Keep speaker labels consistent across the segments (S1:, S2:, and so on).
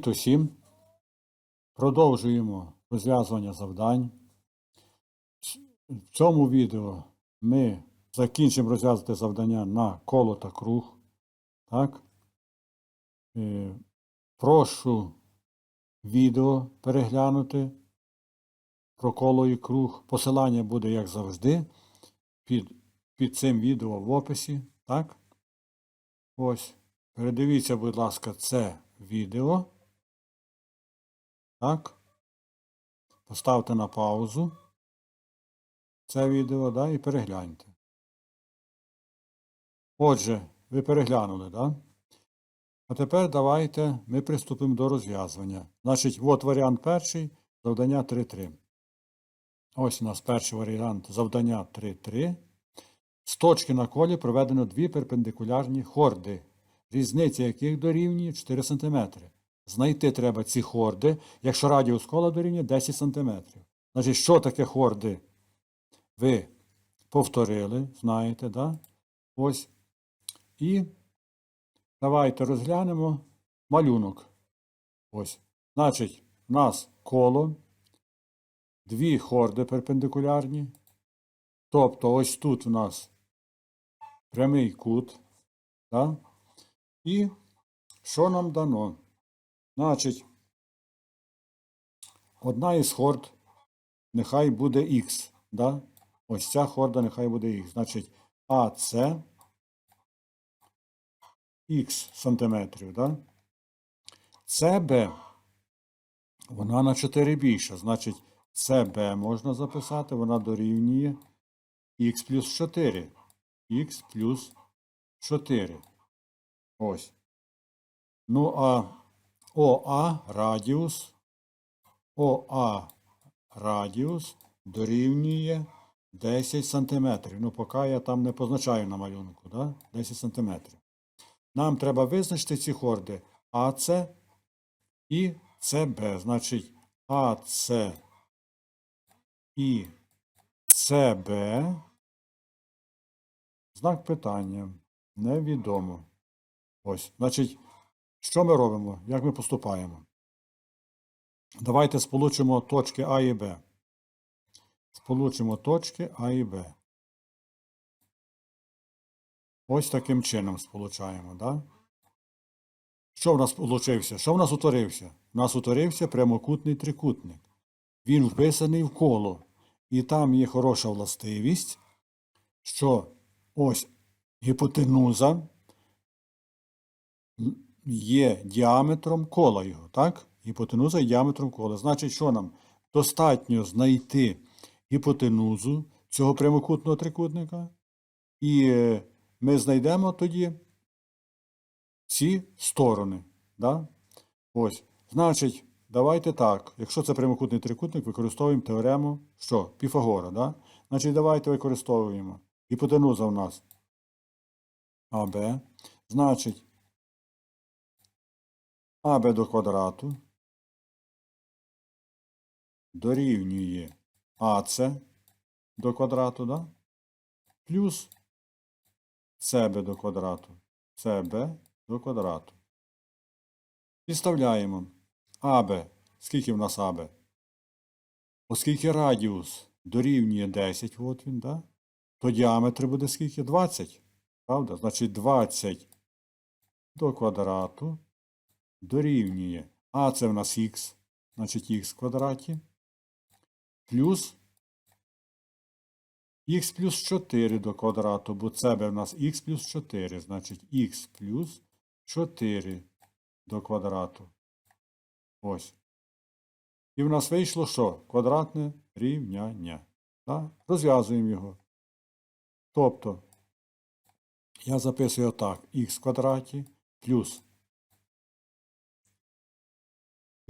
S1: Привіт усім! Продовжуємо розв'язування завдань. В цьому відео ми закінчимо розв'язувати завдання на коло та круг. Так? Е, Прошу відео переглянути про коло і круг. Посилання буде, як завжди, під, під цим відео в описі. Так? Ось. Передивіться, будь ласка, це відео. Так. Поставте на паузу це відео, да, і перегляньте. Отже, ви переглянули, да? А тепер давайте ми приступимо до розв'язування. Значить, от варіант перший, завдання 3.3. Ось у нас перший варіант завдання 3.3. З точки на колі проведено дві перпендикулярні хорди, різниця яких дорівнює 4 см. Знайти треба ці хорди, якщо радіус кола дорівнює 10 см. Значить, що таке хорди? Ви повторили, знаєте, да? Ось. І давайте розглянемо малюнок. Ось. Значить, у нас коло, дві хорди перпендикулярні. Тобто ось тут у нас прямий кут. Да? І що нам дано? Значить, одна із хорд нехай буде х. Да? Ось ця хорда нехай буде х. Значить, АС х сантиметрів. Да? СБ, вона на 4 більша. Значить, СБ можна записати, вона дорівнює х плюс 4. х плюс 4. Ось. Ну, а ОА радіус. ОА радіус дорівнює 10 см. Ну, поки я там не позначаю на малюнку, да? 10 см. Нам треба визначити ці хорди АЦ і ЦБ. Значить, АЦ і ЦБ. Знак питання. Невідомо. Ось. Значить, що ми робимо? Як ми поступаємо? Давайте сполучимо точки А і Б. Сполучимо точки А і Б. Ось таким чином сполучаємо, да? Що в нас получився? Що в нас утворився? У нас утворився прямокутний трикутник. Він вписаний в коло. І там є хороша властивість, що ось гіпотенуза є діаметром кола його, так? Гіпотенуза є діаметром кола. Значить, що нам? Достатньо знайти гіпотенузу цього прямокутного трикутника, і е, ми знайдемо тоді ці сторони. Да? Ось. Значить, давайте так. Якщо це прямокутний трикутник, використовуємо теорему що? Піфагора. Да? Значить, давайте використовуємо. Гіпотенуза у нас АБ. Значить, АБ до квадрату дорівнює АЦ до квадрату, да? плюс СБ до квадрату. СБ до квадрату. Підставляємо АБ. Скільки в нас АБ? Оскільки радіус дорівнює 10, от він, да? то діаметр буде скільки? 20. Правда? Значить 20 до квадрату дорівнює. А це в нас х, значить х в квадраті. Плюс х плюс 4 до квадрату, бо це в нас х плюс 4, значить х плюс 4 до квадрату. Ось. І в нас вийшло що? Квадратне рівняння. Так? Розв'язуємо його. Тобто, я записую так, х в квадраті плюс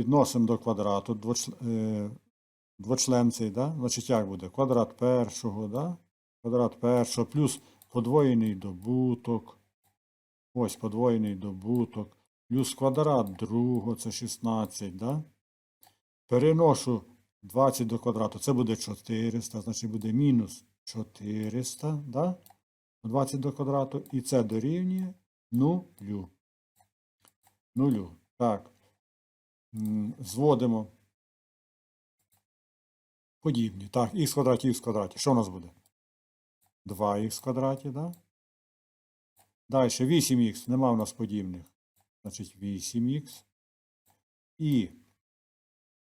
S1: підносимо до квадрату двочлен, е, двочленцей, да? значить як буде? Квадрат першого, да? квадрат першого, плюс подвоєний добуток. Ось подвоєний добуток. Плюс квадрат другого, це 16, да? Переношу 20 до квадрату, це буде 400, значить буде мінус 400, да? 20 до квадрату, і це дорівнює нулю. Нулю. Так. Зводимо подібні. Так, х квадраті, х квадраті. Що у нас буде? 2х в квадраті, да? Далі 8х, нема в нас подібних. Значить 8х. І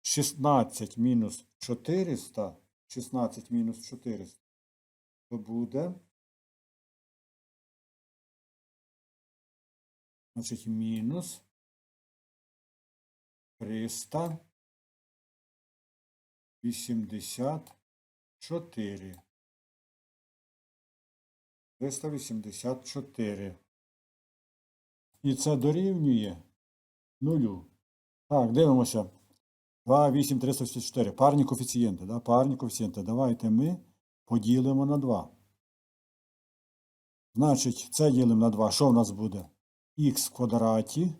S1: 16 мінус 400, 16 мінус 400, то буде. Значить, мінус 384. 384. І це дорівнює нулю. Так, дивимося. 2, 8, 364. Парні коефіцієнти. Да? Парні коефіцієнти. Давайте ми поділимо на 2. Значить, це ділимо на 2. Що в нас буде? Х в квадраті.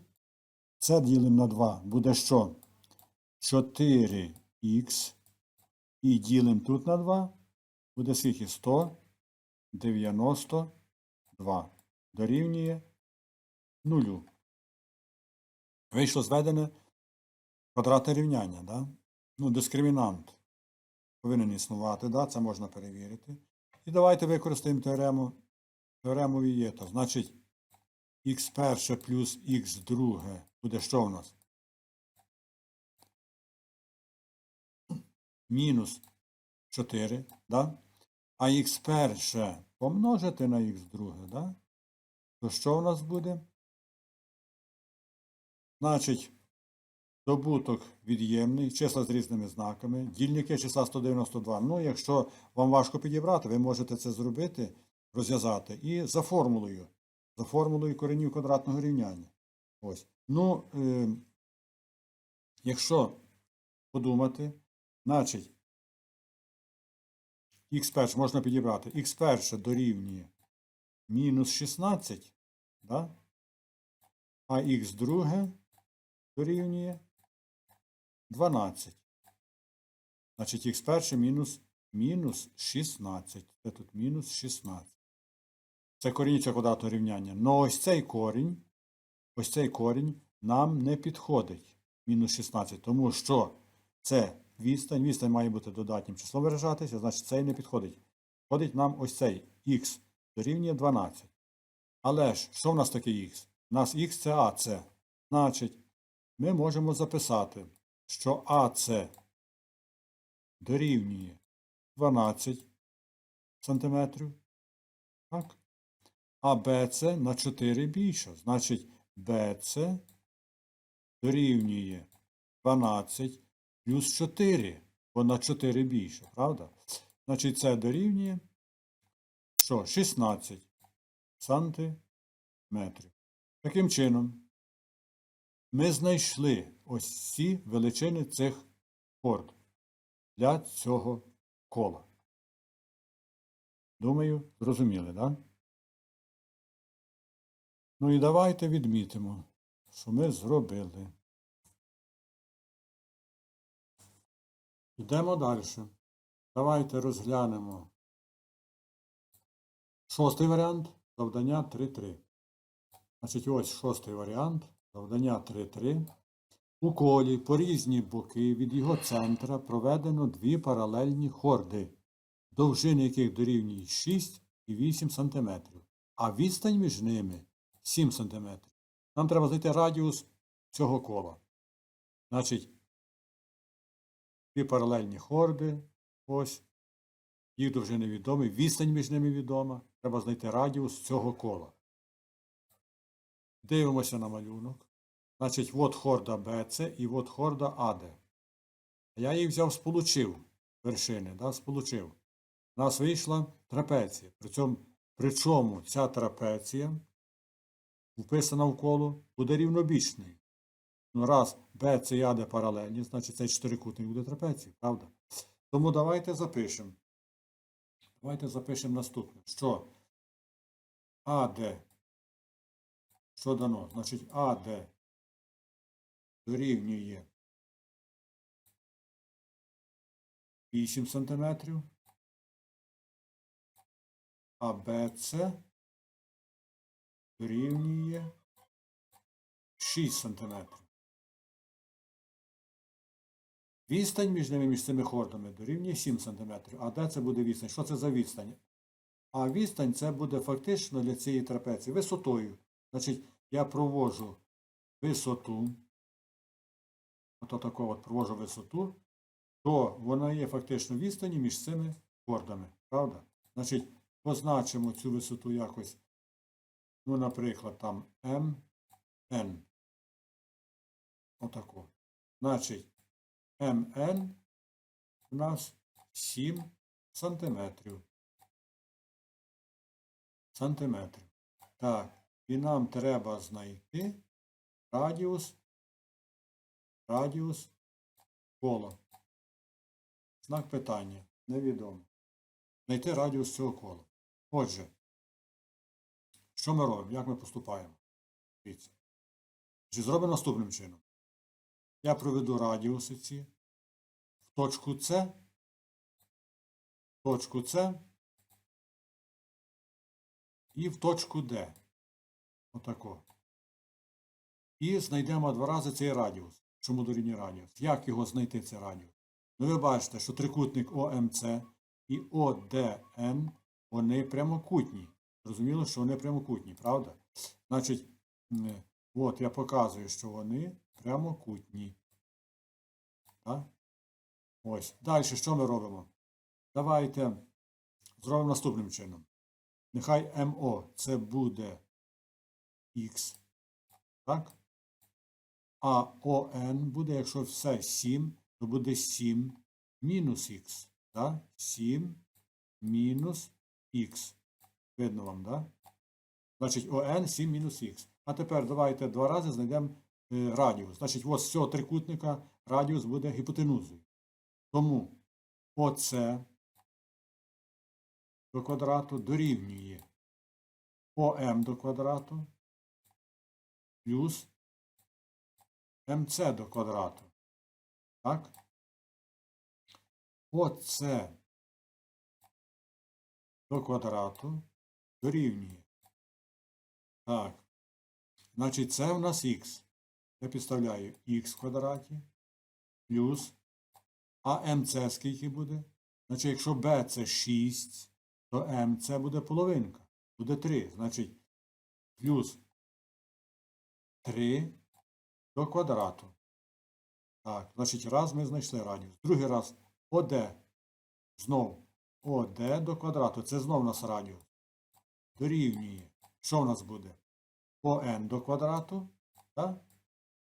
S1: Це ділимо на 2. Буде що? 4х. І ділимо тут на 2. Буде скільки? 192. Дорівнює нулю. Вийшло зведене квадратне рівняння, да? Ну, дискримінант повинен існувати, да? це можна перевірити. І давайте використаємо теорему, теорему Вієта. Значить, х перше плюс х друге буде що в нас? Мінус 4, да? а х перше помножити на х друге, да? то що в нас буде? Значить, добуток від'ємний, числа з різними знаками, дільники числа 192. Ну, якщо вам важко підібрати, ви можете це зробити, розв'язати і за формулою. За формулою коренів квадратного рівняння. Ось. Ну, е, якщо подумати, значить, х перше можна підібрати. х перше дорівнює мінус 16, да? а х друге дорівнює 12. Значить, х перше мінус, мінус 16. Це тут мінус 16. Це корінь цього квадратного рівняння. Но ось цей корінь, ось цей корінь нам не підходить. Мінус 16, тому що це відстань. Відстань має бути додатнім числом виражатися, значить цей не підходить. Входить нам ось цей х дорівнює 12. Але ж, що в нас таке х? У нас х це АЦ. Значить, ми можемо записати, що АЦ дорівнює 12 см. Так? А БЦ на 4 більше. Значить, БЦ дорівнює 12 плюс 4, бо на 4 більше, правда? Значить, це дорівнює що? 16 сантиметрів. Таким чином, ми знайшли ось ці величини цих хорд для цього кола. Думаю, зрозуміли, так? Да? Ну і давайте відмітимо, що ми зробили. Йдемо далі. Давайте розглянемо шостий варіант завдання 3.3. Значить, ось шостий варіант завдання 3.3. У колі по різні боки від його центра проведено дві паралельні хорди, довжини яких дорівнює 6 і 8 см, а відстань між ними 7 см. Нам треба знайти радіус цього кола. Значить, дві паралельні хорди. Ось. Їх довжини відомі, відстань між ними відома. Треба знайти радіус цього кола. Дивимося на малюнок. Значить, от хорда BC і от хорда AD. Я їх взяв, сполучив вершини, да, сполучив. У нас вийшла трапеція. Причому, причому ця трапеція, вписана в коло, буде рівнобічною. Ну, раз BC і AD паралельні, значить цей чотирикутник буде трапеції, правда? Тому давайте запишемо. Давайте запишемо наступне. Що АД, що дано? Значить, АД дорівнює 8 см, а БЦ дорівнює 6 см. Відстань між ними, між цими хордами дорівнює 7 см. А де це буде відстань? Що це за відстань? А відстань це буде фактично для цієї трапеції висотою. Значить, я провожу висоту, ото таку от провожу висоту, то вона є фактично відстані між цими хордами. Правда? Значить, позначимо цю висоту якось, ну, наприклад, там MN. Отаку. Значить, МН у нас 7 сантиметрів. Сантиметрів. Так, і нам треба знайти радіус, радіус кола. Знак питання. Невідомо. Знайти радіус цього кола. Отже, що ми робимо? Як ми поступаємо? Дивіться. Зробимо наступним чином? Я проведу радіуси ці в точку С, в точку С і в точку Д. Отако. І знайдемо два рази цей радіус. Чому дорівнює радіус? Як його знайти цей радіус? Ну, ви бачите, що трикутник ОМЦ і ОДН, вони прямокутні. Зрозуміло, що вони прямокутні, правда? Значить, от я показую, що вони прямокутні. Так? Ось. Далі що ми робимо? Давайте зробимо наступним чином. Нехай МО це буде Х. Так? А ОН буде, якщо все 7, то буде 7 мінус х. Да? 7 мінус х. Видно вам, да? Значить, ОН 7 мінус х. А тепер давайте два рази знайдемо е, радіус. Значить, ось з цього трикутника радіус буде гіпотенузою. Тому ОЦ до квадрату дорівнює ОМ до квадрату плюс МЦ до квадрату. Так? ОЦ до квадрату дорівнює. Так. Значить, це у нас х. Я підставляю х в квадраті плюс а МЦ скільки буде? Значить, якщо b це 6, то МЦ буде половинка. Буде 3. Значить, плюс 3 до квадрату. Так, значить, раз ми знайшли радіус. Другий раз ОД. Знов ОД до квадрату. Це знов у нас радіус. Дорівнює. Що в нас буде? ОН до квадрату. Так?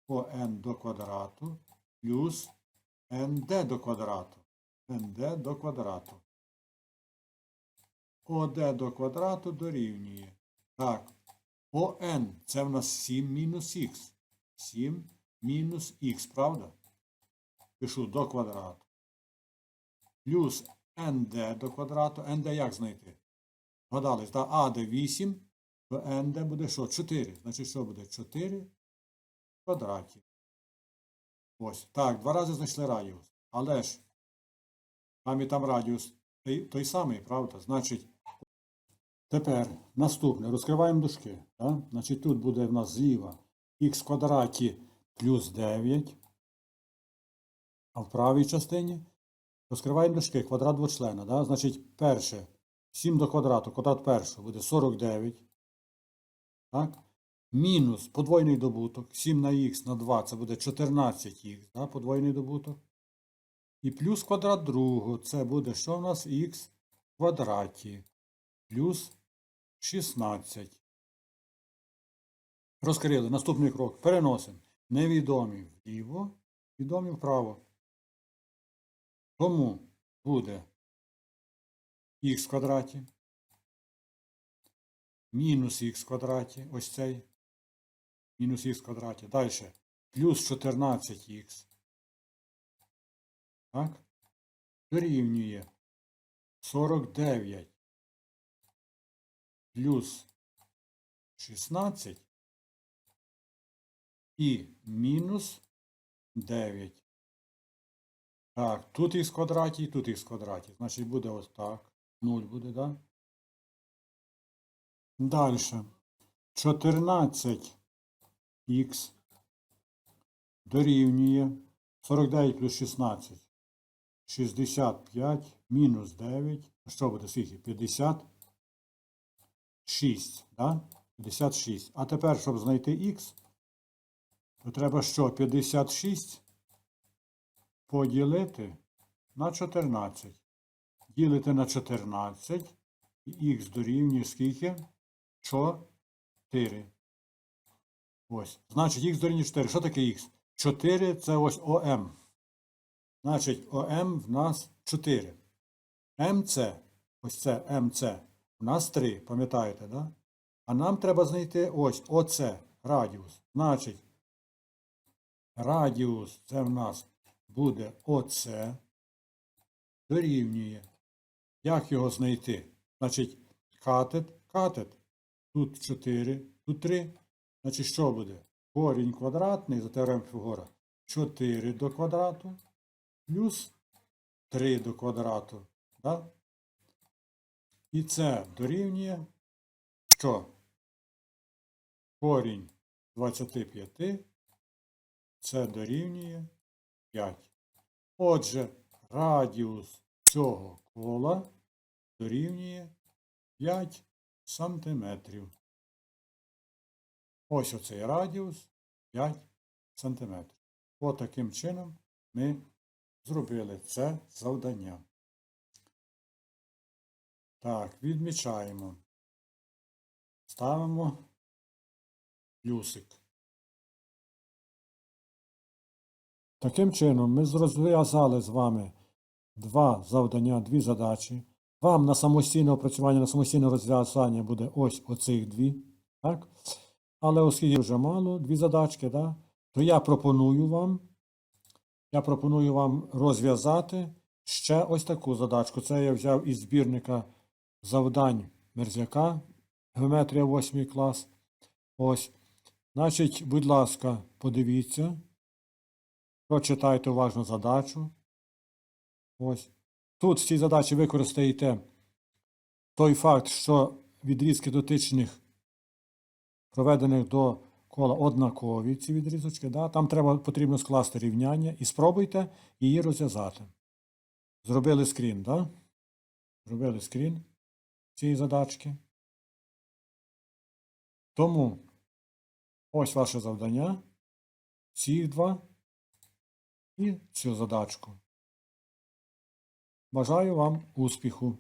S1: ОН до квадрату плюс НД до квадрату. НД до квадрату. ОД до квадрату дорівнює. Так. ОН це в нас 7 мінус х. 7 мінус х, правда? Пишу до квадрату. Плюс НД до квадрату. НД як знайти? Гадались, так? А де 8, то НД буде що? 4. Значить, що буде? 4 в квадраті. Ось. Так, два рази знайшли радіус. Але ж там і там радіус той, той самий, правда? Значить, тепер наступне. Розкриваємо дужки. Так? Значить, тут буде в нас зліва х квадраті плюс 9. А в правій частині розкриваємо дужки. Квадрат двочлена. Да? Значить, перше. 7 до квадрату, квадрат першого буде 49. Так? Мінус подвойний добуток. 7 на х на 2 це буде 14х, да, подвойний добуток. І плюс квадрат другого. Це буде що в нас х в квадраті. Плюс 16. Розкрили. Наступний крок. Переносимо. Невідомі вліво, відомі вправо. Тому буде х квадраті. Мінус х квадраті. Ось цей мінус х квадраті. Далі. Плюс 14х. Так? Дорівнює 49 плюс 16 і мінус 9. Так, тут х в квадраті тут х квадраті. Значить буде ось так. 0 буде, так? Да? Далі. 14 х дорівнює 49 плюс 16. 65 мінус 9. Що буде скільки? 56. Да? 56. А тепер, щоб знайти х, то треба що? 56 поділити на 14. Ділити на 14. І х дорівнює скільки? 4. Ось. Значить, х дорівнює 4. Що таке х? 4 це ось ОМ. Значить, ОМ в нас 4. МЦ, ось це МЦ, у нас 3, пам'ятаєте, да? А нам треба знайти ось ОЦ, радіус. Значить, радіус це в нас буде ОЦ, дорівнює. Як його знайти? Значить, катет, катет. Тут 4, тут 3. Значить, що буде? Корінь квадратний за теоремою Піфагора. 4 до квадрату плюс 3 до квадрату. Да? І це дорівнює що? Корінь 25 це дорівнює 5. Отже, радіус цього кола дорівнює 5 сантиметрів. Ось оцей радіус 5 сантиметрів. От таким чином ми зробили це завдання. Так, відмічаємо. Ставимо плюсик. Таким чином, ми розв'язали з вами два завдання, дві задачі. Вам на самостійне опрацювання, на самостійне розв'язання буде ось оцих дві. Так? Але оскільки вже мало, дві задачки, да? то я пропоную вам, я пропоную вам розв'язати ще ось таку задачку. Це я взяв із збірника завдань Мерзляка, геометрія 8 клас. Ось. Значить, будь ласка, подивіться. Прочитайте уважно задачу. Ось. Тут в цій задачі використаєте той факт, що відрізки дотичних, проведених до кола однакові, ці відрізочки. Да? Там треба, потрібно скласти рівняння і спробуйте її розв'язати. Зробили скрін, да? Зробили скрін цієї задачки. Тому ось ваше завдання. Ці два і цю задачку. Бажаю вам успіху!